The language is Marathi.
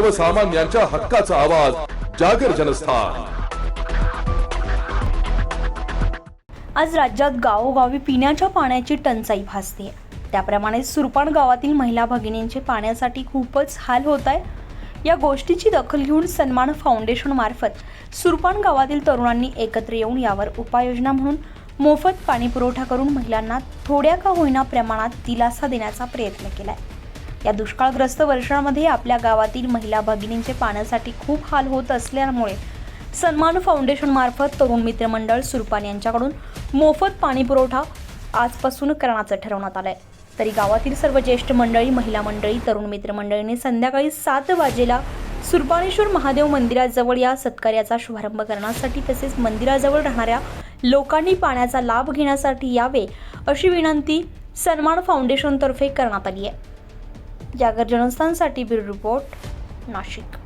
सर्वसामान्यांच्या हक्काचा आवाज जागर जनस्थान. आज राज्यात गावोगावी पिण्याच्या पाण्याची टंचाई भासते. त्याप्रमाणे सुरपाण गावातील महिला भगिनींचे पाण्यासाठी खूपच हाल होत आहे. या गोष्टीची दखल घेऊन सन्मान फाउंडेशन मार्फत सुरपाण गावातील तरुणांनी एकत्र येऊन यावर उपाययोजना म्हणून मोफत पाणी पुरवठा करून महिलांना थोड्या का होईना प्रमाणात दिलासा देण्याचा प्रयत्न केला आहे या दुष्काळग्रस्त वर्षामध्ये आपल्या गावातील महिला भगिनींचे पाण्यासाठी खूप हाल होत असल्यामुळे सन्मान फाउंडेशनमार्फत तरुण मित्रमंडळ सुरपान यांच्याकडून मोफत पाणी पुरवठा आजपासून करण्याचं ठरवण्यात आलंय. तरी गावातील सर्व ज्येष्ठ मंडळी महिला मंडळी तरुण मित्रमंडळीने संध्याकाळी सात वाजेला सुरपाणेश्वर महादेव मंदिराजवळ या सत्कार्याचा शुभारंभ करण्यासाठी तसेच मंदिराजवळ राहणाऱ्या लोकांनी पाण्याचा लाभ घेण्यासाठी यावे अशी विनंती सन्मान फाउंडेशनतर्फे करण्यात आली आहे. जागर जनस्थानसाठी ब्युरो रिपोर्ट नाशिक.